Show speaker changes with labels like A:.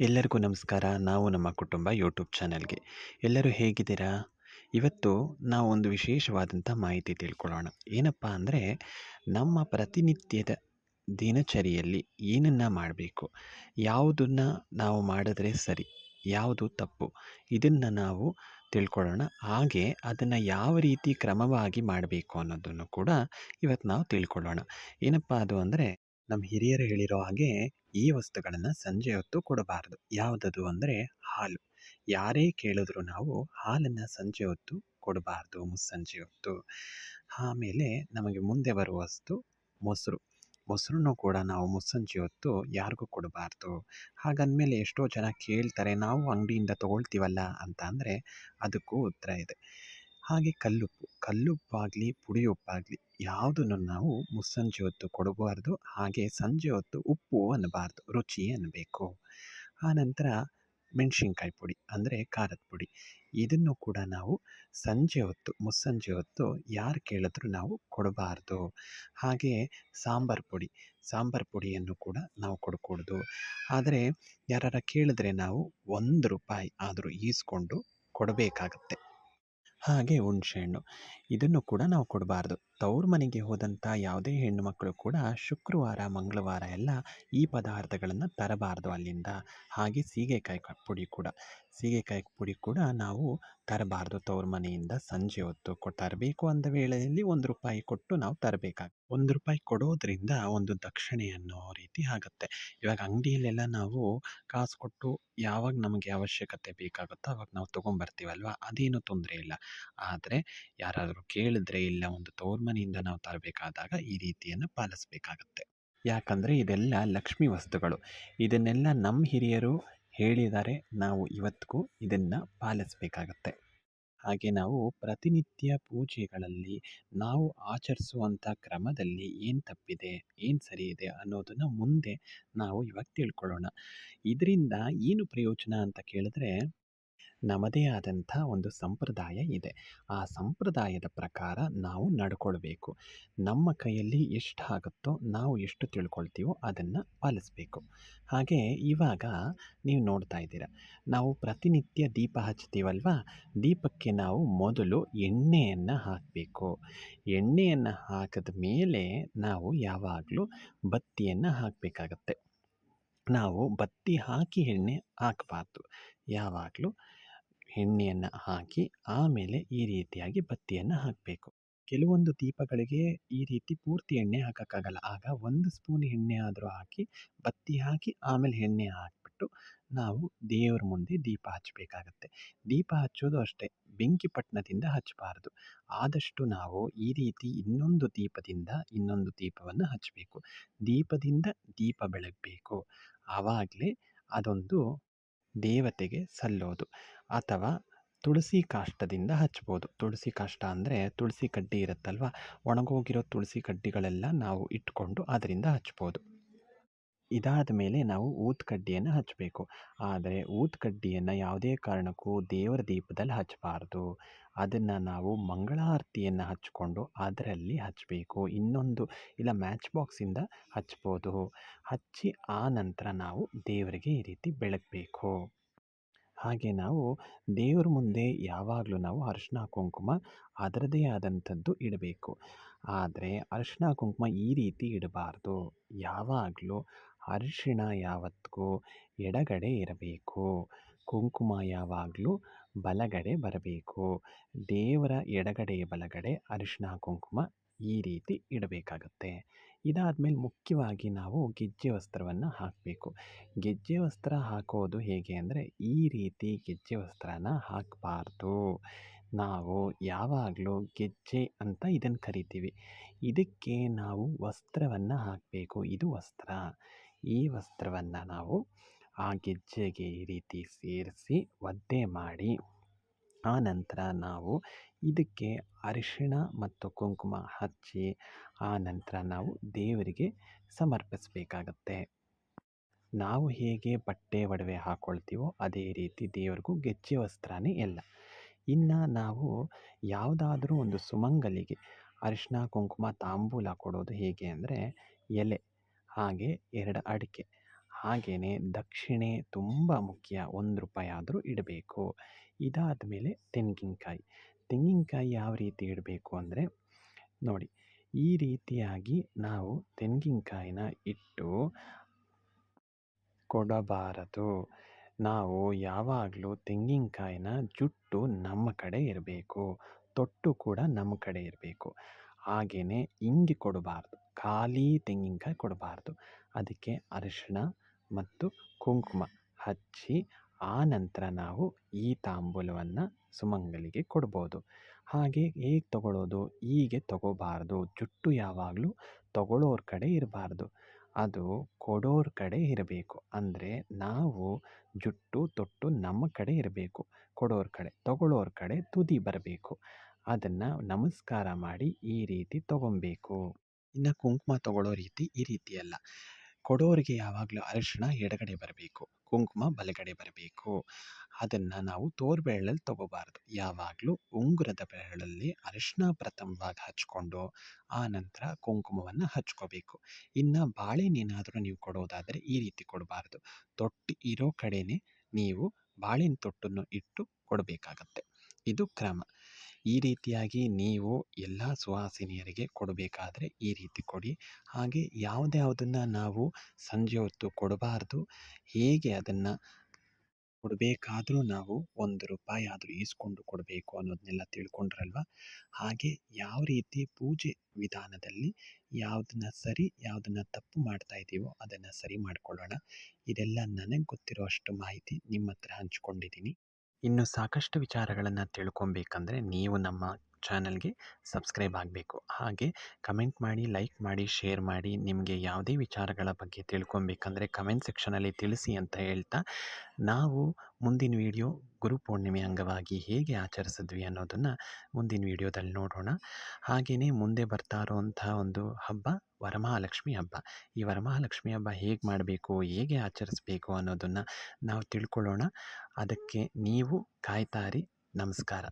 A: ಎಲ್ಲರಿಗೂ ನಮಸ್ಕಾರ. ನಾವು ನಮ್ಮ ಕುಟುಂಬ ಯೂಟ್ಯೂಬ್ ಚಾನಲ್ಗೆ. ಎಲ್ಲರೂ ಹೇಗಿದ್ದೀರಾ? ಇವತ್ತು ನಾವು ಒಂದು ವಿಶೇಷವಾದಂಥ ಮಾಹಿತಿ ತಿಳ್ಕೊಳ್ಳೋಣ. ಏನಪ್ಪ ಅಂದರೆ, ನಮ್ಮ ಪ್ರತಿನಿತ್ಯದ ದಿನಚರಿಯಲ್ಲಿ ಏನನ್ನು ಮಾಡಬೇಕು? ಯಾವುದನ್ನು ನಾವು ಮಾಡಿದ್ರೆ ಸರಿ? ಯಾವುದು ತಪ್ಪು? ಇದನ್ನು ನಾವು ತಿಳ್ಕೊಳ್ಳೋಣ. ಹಾಗೆ ಅದನ್ನು ಯಾವ ರೀತಿ ಕ್ರಮವಾಗಿ ಮಾಡಬೇಕು ಅನ್ನೋದನ್ನು ಕೂಡ ಇವತ್ತು ನಾವು ತಿಳ್ಕೊಳ್ಳೋಣ. ಏನಪ್ಪ ಅದು ಅಂದರೆ ನಮ್ಮ ಹಿರಿಯರು ಹೇಳಿರೋ ಹಾಗೆ ಈ ವಸ್ತುಗಳನ್ನು ಸಂಜೆ ಹೊತ್ತು ಕೊಡಬಾರ್ದು. ಯಾವುದದು ಅಂದರೆ ಹಾಲು. ಯಾರೇ ಕೇಳಿದ್ರು ನಾವು ಹಾಲನ್ನು ಸಂಜೆ ಹೊತ್ತು ಕೊಡಬಾರ್ದು, ಮುಸ್ಸಂಜೆ ಹೊತ್ತು. ಆಮೇಲೆ ನಮಗೆ ಮುಂದೆ ಬರುವ ವಸ್ತು ಮೊಸರು. ಮೊಸರನ್ನು ಕೂಡ ನಾವು ಮುಸ್ಸಂಜೆ ಹೊತ್ತು ಯಾರಿಗೂ ಕೊಡಬಾರ್ದು. ಹಾಗಂದಮೇಲೆ ಎಷ್ಟೋ ಜನ ಕೇಳ್ತಾರೆ, ನಾವು ಅಂಗಡಿಯಿಂದ ತೊಗೊಳ್ತೀವಲ್ಲ ಅಂತ ಅಂದರೆ ಅದಕ್ಕೂ ಉತ್ತರ ಇದೆ. ಹಾಗೆ ಕಲ್ಲುಪ್ಪು, ಕಲ್ಲುಪ್ಪಾಗಲಿ ಪುಡಿ ಉಪ್ಪಾಗಲಿ ಯಾವುದನ್ನು ನಾವು ಮುಸ್ಸಂಜೆ ಹೊತ್ತು ಕೊಡಬಾರ್ದು, ಹಾಗೆ ಸಂಜೆ ಹೊತ್ತು ಉಪ್ಪು ಅನ್ನಬಾರ್ದು, ರುಚಿ ಅನ್ನಬೇಕು. ಆನಂತರ ಮೆಣಸಿನ್ಕಾಯಿ ಪುಡಿ ಅಂದರೆ ಖಾರದ ಪುಡಿ. ಇದನ್ನು ಕೂಡ ನಾವು ಸಂಜೆ ಹೊತ್ತು, ಮುಸ್ಸಂಜೆ ಹೊತ್ತು ಯಾರು ಕೇಳಿದ್ರು ನಾವು ಕೊಡಬಾರ್ದು. ಹಾಗೆ ಸಾಂಬಾರು ಪುಡಿ, ಸಾಂಬಾರು ಪುಡಿಯನ್ನು ಕೂಡ ನಾವು ಕೊಡಕೂಡ್ದು. ಆದರೆ ಯಾರು ಕೇಳಿದ್ರೆ ನಾವು ಒಂದು ರೂಪಾಯಿ ಆದರೂ ಈಸ್ಕೊಂಡು ಕೊಡಬೇಕಾಗತ್ತೆ. ಹಾಗೆ ಹುಣಸೆಹಣ್ಣು ಇದನ್ನು ಕೂಡ ನಾವು ಕೊಡಬಾರ್ದು. ತವ್ರ ಮನೆಗೆ ಹೋದಂಥ ಯಾವುದೇ ಹೆಣ್ಣು ಮಕ್ಕಳು ಕೂಡ ಶುಕ್ರವಾರ, ಮಂಗಳವಾರ ಎಲ್ಲ ಈ ಪದಾರ್ಥಗಳನ್ನು ತರಬಾರ್ದು ಅಲ್ಲಿಂದ. ಹಾಗೆ ಸೀಗೆಕಾಯಿ ಪುಡಿ ಕೂಡ. ಸೀಗೆಕಾಯಿ ಪುಡಿ ಕೂಡ ನಾವು ತರಬಾರ್ದು ತವ್ರ ಮನೆಯಿಂದ ಸಂಜೆ ಹೊತ್ತು ಕೊ, ತರಬೇಕು ಅಂದ ವೇಳೆಯಲ್ಲಿ ಒಂದು ರೂಪಾಯಿ ಕೊಟ್ಟು ನಾವು ತರಬೇಕಾಗ, ಒಂದು ರೂಪಾಯಿ ಕೊಡೋದ್ರಿಂದ ಒಂದು ದಕ್ಷಿಣೆ ಅನ್ನೋ ರೀತಿ ಆಗುತ್ತೆ. ಇವಾಗ ಅಂಗಡಿಯಲ್ಲೆಲ್ಲ ನಾವು ಕಾಸು ಕೊಟ್ಟು ಯಾವಾಗ ನಮಗೆ ಅವಶ್ಯಕತೆ ಬೇಕಾಗುತ್ತೋ ಅವಾಗ ನಾವು ತೊಗೊಂಬರ್ತೀವಲ್ವ? ಅದೇನು ತೊಂದರೆ ಇಲ್ಲ. ಆದರೆ ಯಾರಾದರೂ ಕೇಳಿದ್ರೆ ಇಲ್ಲ, ಒಂದು ತೋರ್ಮನೆಯಿಂದ ನಾವು ತರಬೇಕಾದಾಗ ಈ ರೀತಿಯನ್ನು ಪಾಲಿಸಬೇಕಾಗತ್ತೆ. ಯಾಕಂದರೆ ಇದೆಲ್ಲ ಲಕ್ಷ್ಮಿ ವಸ್ತುಗಳು. ಇದನ್ನೆಲ್ಲ ನಮ್ಮ ಹಿರಿಯರು ಹೇಳಿದ್ದಾರೆ, ನಾವು ಇವತ್ತಿಗೂ ಇದನ್ನು ಪಾಲಿಸಬೇಕಾಗತ್ತೆ. ಹಾಗೆ ನಾವು ಪ್ರತಿನಿತ್ಯ ಪೂಜೆಗಳಲ್ಲಿ ನಾವು ಆಚರಿಸುವಂಥ ಕ್ರಮದಲ್ಲಿ ಏನು ತಪ್ಪಿದೆ, ಏನು ಸರಿ ಇದೆ ಅನ್ನೋದನ್ನು ಮುಂದೆ ನಾವು ಇವಾಗ ತಿಳ್ಕೊಳ್ಳೋಣ. ಇದರಿಂದ ಏನು ಪ್ರಯೋಜನ ಅಂತ ಕೇಳಿದ್ರೆ ನಮ್ಮದೇ ಆದಂಥ ಒಂದು ಸಂಪ್ರದಾಯ ಇದೆ. ಆ ಸಂಪ್ರದಾಯದ ಪ್ರಕಾರ ನಾವು ನಡ್ಕೊಳ್ಬೇಕು. ನಮ್ಮ ಕೈಯಲ್ಲಿ ಎಷ್ಟು ಆಗುತ್ತೋ ನಾವು ಎಷ್ಟು ತಿಳ್ಕೊಳ್ತೀವೋ ಅದನ್ನು ಪಾಲಿಸಬೇಕು. ಹಾಗೆ ಇವಾಗ ನೀವು ನೋಡ್ತಾ ಇದ್ದೀರ, ನಾವು ಪ್ರತಿನಿತ್ಯ ದೀಪ ಹಚ್ತೀವಲ್ವ ದೀಪಕ್ಕೆ ನಾವು ಮೊದಲು ಎಣ್ಣೆಯನ್ನು ಹಾಕಬೇಕು. ಎಣ್ಣೆಯನ್ನು ಹಾಕಿದ ಮೇಲೆ ನಾವು ಯಾವಾಗಲೂ ಬತ್ತಿಯನ್ನು ಹಾಕಬೇಕಾಗತ್ತೆ. ನಾವು ಬತ್ತಿ ಹಾಕಿ ಎಣ್ಣೆ ಹಾಕಬಾರ್ದು. ಯಾವಾಗಲೂ ಎಣ್ಣೆಯನ್ನು ಹಾಕಿ ಆಮೇಲೆ ಈ ರೀತಿಯಾಗಿ ಬತ್ತಿಯನ್ನು ಹಾಕಬೇಕು. ಕೆಲವೊಂದು ದೀಪಗಳಿಗೆ ಈ ರೀತಿ ಪೂರ್ತಿ ಎಣ್ಣೆ ಹಾಕೋಕ್ಕಾಗಲ್ಲ. ಆಗ ಒಂದು ಸ್ಪೂನ್ ಎಣ್ಣೆ ಆದರೂ ಹಾಕಿ ಬತ್ತಿ ಹಾಕಿ ಆಮೇಲೆ ಎಣ್ಣೆ ಹಾಕಿಬಿಟ್ಟು ನಾವು ದೇವ್ರ ಮುಂದೆ ದೀಪ ಹಚ್ಚಬೇಕಾಗತ್ತೆ. ದೀಪ ಹಚ್ಚೋದು ಅಷ್ಟೇ, ಬೆಂಕಿ ಪಟ್ಟಣದಿಂದ ಹಚ್ಚಬಾರ್ದು. ಆದಷ್ಟು ನಾವು ಈ ರೀತಿ ಇನ್ನೊಂದು ದೀಪದಿಂದ ಇನ್ನೊಂದು ದೀಪವನ್ನು ಹಚ್ಚಬೇಕು. ದೀಪದಿಂದ ದೀಪ ಬೆಳಗಬೇಕು. ಆವಾಗಲೇ ಅದೊಂದು ದೇವತೆಗೆ ಸಲ್ಲೋದು. ಅಥವಾ ತುಳಸಿ ಕಾಷ್ಟದಿಂದ ಹಚ್ಬೋದು ತುಳಸಿ ಕಾಷ್ಟ ಅಂದರೆ ತುಳಸಿ ಕಡ್ಡಿ ಇರುತ್ತಲ್ವ? ಒಣಗೋಗಿರೋ ತುಳಸಿ ಕಡ್ಡಿಗಳೆಲ್ಲ ನಾವು ಇಟ್ಕೊಂಡು ಅದರಿಂದ ಹಚ್ಬೋದು ಇದಾದ ಮೇಲೆ ನಾವು ಊದ್ಕಡ್ಡಿಯನ್ನು ಹಚ್ಚಬೇಕು ಆದರೆ ಊದ್ಕಡ್ಡಿಯನ್ನು ಯಾವುದೇ ಕಾರಣಕ್ಕೂ ದೇವರ ದೀಪದಲ್ಲಿ ಹಚ್ಚಬಾರ್ದು ಅದನ್ನು ನಾವು ಮಂಗಳಾರತಿಯನ್ನು ಹಚ್ಚಿಕೊಂಡು ಅದರಲ್ಲಿ ಹಚ್ಚಬೇಕು ಇನ್ನೊಂದು ಇಲ್ಲ ಮ್ಯಾಚ್ ಬಾಕ್ಸಿಂದ ಹಚ್ಬೋದು. ಹಚ್ಚಿ ಆ ನಂತರ ನಾವು ದೇವರಿಗೆ ಈ ರೀತಿ ಬೆಳಗಬೇಕು. ಹಾಗೆ ನಾವು ದೇವ್ರ ಮುಂದೆ ಯಾವಾಗಲೂ ನಾವು ಅರಿಶಿನ, ಕುಂಕುಮ ಅದರದೇ ಆದಂಥದ್ದು ಇಡಬೇಕು. ಆದರೆ ಅರಿಶಿನ, ಕುಂಕುಮ ಈ ರೀತಿ ಇಡಬಾರ್ದು. ಯಾವಾಗಲೂ ಅರಿಶಿಣ ಯಾವತ್ತಿಗೂ ಎಡಗಡೆ ಇರಬೇಕು. ಕುಂಕುಮ ಯಾವಾಗಲೂ ಬಲಗಡೆ ಬರಬೇಕು. ದೇವರ ಎಡಗಡೆ ಬಲಗಡೆ ಅರಿಶಿಣ, ಕುಂಕುಮ ಈ ರೀತಿ ಇಡಬೇಕಾಗುತ್ತೆ. ಇದಾದಮೇಲೆ ಮುಖ್ಯವಾಗಿ ನಾವು ಗೆಜ್ಜೆ ವಸ್ತ್ರವನ್ನು ಹಾಕಬೇಕು. ಗೆಜ್ಜೆ ವಸ್ತ್ರ ಹಾಕೋದು ಹೇಗೆ ಅಂದರೆ ಈ ರೀತಿ ಗೆಜ್ಜೆ ವಸ್ತ್ರನ ಹಾಕಬಾರ್ದು. ನಾವು ಯಾವಾಗಲೂ ಗೆಜ್ಜೆ ಅಂತ ಇದನ್ನು ಕರಿತೀವಿ. ಇದಕ್ಕೆ ನಾವು ವಸ್ತ್ರವನ್ನು ಹಾಕಬೇಕು. ಇದು ವಸ್ತ್ರ. ಈ ವಸ್ತ್ರವನ್ನು ನಾವು ಆ ಗೆಜ್ಜೆಗೆ ಈ ರೀತಿ ಸೇರಿಸಿ ಒದ್ದೆ ಮಾಡಿ, ಆ ನಂತರ ನಾವು ಇದಕ್ಕೆ ಅರಿಶಿಣ ಮತ್ತು ಕುಂಕುಮ ಹಚ್ಚಿ, ಆ ನಂತರ ನಾವು ದೇವರಿಗೆ ಸಮರ್ಪಿಸಬೇಕಾಗತ್ತೆ. ನಾವು ಹೇಗೆ ಬಟ್ಟೆ ಒಡವೆ ಹಾಕ್ಕೊಳ್ತೀವೋ ಅದೇ ರೀತಿ ದೇವರಿಗೂ ಗೆಜ್ಜೆ ವಸ್ತ್ರನೇ ಎಲ್ಲ ಇನ್ನು ನಾವು ಯಾವುದಾದ್ರೂ ಒಂದು ಸುಮಂಗಲಿಗೆ ಅರಿಶಿಣ, ಕುಂಕುಮ, ತಾಂಬೂಲ ಕೊಡೋದು ಹೇಗೆ ಅಂದರೆ ಎಲೆ. ಹಾಗೆ ಎರಡು ಅಡಿಕೆ. ಹಾಗೇ ದಕ್ಷಿಣೆ ತುಂಬ ಮುಖ್ಯ. ಒಂದು ರೂಪಾಯಿ ಆದರೂ ಇಡಬೇಕು. ಇದಾದ ಮೇಲೆ ತೆಂಗಿನಕಾಯಿ. ತೆಂಗಿನಕಾಯಿ ಯಾವ ರೀತಿ ಇಡಬೇಕು ಅಂದರೆ, ನೋಡಿ, ಈ ರೀತಿಯಾಗಿ ನಾವು ತೆಂಗಿನಕಾಯಿನ ಇಟ್ಟು ಕೊಡಬಾರದು. ನಾವು ಯಾವಾಗಲೂ ತೆಂಗಿನಕಾಯಿನ ಜುಟ್ಟು ನಮ್ಮ ಕಡೆ ಇರಬೇಕು. ತೊಟ್ಟು ಕೂಡ ನಮ್ಮ ಕಡೆ ಇರಬೇಕು. ಹಾಗೆಯೇ ಹಿಂಗೆ ಕೊಡಬಾರ್ದು. ಖಾಲಿ ತೆಂಗಿನಕಾಯಿ ಕೊಡಬಾರ್ದು. ಅದಕ್ಕೆ ಅರಿಶಿಣ ಮತ್ತು ಕುಂಕುಮ ಹಚ್ಚಿ ಆ ನಂತರ ನಾವು ಈ ತಾಂಬೂಲವನ್ನು ಸುಮಂಗಲಿಗೆ ಕೊಡ್ಬೋದು. ಹಾಗೆ ಹೇಗೆ ತಗೊಳ್ಳೋದು ಹೀಗೆ ತಗೋಬಾರ್ದು. ಜುಟ್ಟು ಯಾವಾಗಲೂ ತಗೊಳ್ಳೋರ ಕಡೆ ಇರಬಾರ್ದು. ಅದು ಕೊಡೋರ ಕಡೆ ಇರಬೇಕು. ಅಂದರೆ ನಾವು ಜುಟ್ಟು, ತೊಟ್ಟು ನಮ್ಮ ಕಡೆ ಇರಬೇಕು. ಕೊಡೋರ ಕಡೆ ತಗೊಳ್ಳೋರ ಕಡೆ ತುದಿ ಬರಬೇಕು. ಅದನ್ನು ನಮಸ್ಕಾರ ಮಾಡಿ ಈ ರೀತಿ ತಗೊಬೇಕು. ಇನ್ನು ಕುಂಕುಮ ತಗೊಳ್ಳೋ ರೀತಿ ಈ ರೀತಿ ಅಲ್ಲ ಕೊಡೋರಿಗೆ ಯಾವಾಗಲೂ ಅರಿಶಿಣ ಎಡಗಡೆ ಬರಬೇಕು, ಕುಂಕುಮ ಬಲಗಡೆ ಬರಬೇಕು. ಅದನ್ನು ನಾವು ತೋರ್ಬೆರಳಲ್ಲಿ ತಗೋಬಾರ್ದು. ಯಾವಾಗಲೂ ಉಂಗುರದ ಬೆರಳಲ್ಲಿ ಅರಿಶಿಣ ಪ್ರಥಮವಾಗಿ ಹಚ್ಕೊಂಡು, ಆ ನಂತರ ಕುಂಕುಮವನ್ನು ಹಚ್ಕೋಬೇಕು. ಇನ್ನು ಬಾಳೆಹಣ್ಣೇನಾದರೂ ನೀವು ಕೊಡೋದಾದರೆ ಈ ರೀತಿ ಕೊಡಬಾರ್ದು. ತೊಟ್ಟು ಇರೋ ಕಡೆನೇ ನೀವು ಬಾಳೆನ ತೊಟ್ಟನ್ನು ಇಟ್ಟು ಕೊಡಬೇಕಾಗತ್ತೆ. ಇದು ಕ್ರಮ. ಈ ರೀತಿಯಾಗಿ ನೀವು ಎಲ್ಲ ಸುವಾಸಿನಿಯರಿಗೆ ಕೊಡಬೇಕಾದ್ರೆ ಈ ರೀತಿ ಕೊಡಿ. ಹಾಗೆ ಯಾವುದ್ಯಾವುದನ್ನು ನಾವು ಸಂಜೆ ಹೊತ್ತು ಕೊಡಬಾರ್ದು, ಹೇಗೆ ಅದನ್ನು ಕೊಡಬೇಕಾದ್ರೂ ನಾವು ಒಂದು ರೂಪಾಯಿ ಆದರೂ ಈಸ್ಕೊಂಡು ಕೊಡಬೇಕು ಅನ್ನೋದನ್ನೆಲ್ಲ ತಿಳ್ಕೊಂಡ್ರಲ್ವ? ಹಾಗೆ ಯಾವ ರೀತಿ ಪೂಜೆ ವಿಧಾನದಲ್ಲಿ ಯಾವುದನ್ನ ಸರಿ, ಯಾವುದನ್ನ ತಪ್ಪು ಮಾಡ್ತಾ ಇದ್ದೀವೋ ಅದನ್ನು ಸರಿ ಮಾಡಿಕೊಳ್ಳೋಣ. ಇದೆಲ್ಲ ನನಗೆ ಗೊತ್ತಿರೋ ಅಷ್ಟು ಮಾಹಿತಿ ನಿಮ್ಮ ಹತ್ರ ಹಂಚ್ಕೊಂಡಿದ್ದೀನಿ. ಇನ್ನು ಸಾಕಷ್ಟು ವಿಚಾರಗಳನ್ನು ತಿಳ್ಕೊಬೇಕಂದ್ರೆ ನೀವು ನಮ್ಮ ಚಾನಲ್ಗೆ ಸಬ್ಸ್ಕ್ರೈಬ್ ಆಗಬೇಕು. ಹಾಗೆ ಕಮೆಂಟ್ ಮಾಡಿ, ಲೈಕ್ ಮಾಡಿ, ಶೇರ್ ಮಾಡಿ, ನಿಮಗೆ ಯಾವುದೇ ವಿಚಾರಗಳ ಬಗ್ಗೆ ತಿಳ್ಕೊಬೇಕಂದ್ರೆ ಕಮೆಂಟ್ ಸೆಕ್ಷನಲ್ಲಿ ತಿಳಿಸಿ ಅಂತ ಹೇಳ್ತಾ ನಾವು ಮುಂದಿನ ವಿಡಿಯೋ ಗುರುಪೂರ್ಣಿಮೆ ಅಂಗವಾಗಿ ಹೇಗೆ ಆಚರಿಸಿದ್ವಿ ಅನ್ನೋದನ್ನು ಮುಂದಿನ ವಿಡಿಯೋದಲ್ಲಿ ನೋಡೋಣ. ಹಾಗೆಯೇ ಮುಂದೆ ಬರ್ತಾ ಇರೋವಂಥ ಒಂದು ಹಬ್ಬ ವರಮಹಾಲಕ್ಷ್ಮಿ ಹಬ್ಬ. ಈ ವರಮಹಾಲಕ್ಷ್ಮಿ ಹಬ್ಬ ಹೇಗೆ ಮಾಡಬೇಕು, ಹೇಗೆ ಆಚರಿಸ್ಬೇಕು ಅನ್ನೋದನ್ನು ನಾವು ತಿಳ್ಕೊಳ್ಳೋಣ. ಅದಕ್ಕೆ ನೀವು ಕಾಯ್ತಾರಿ ನಮಸ್ಕಾರ.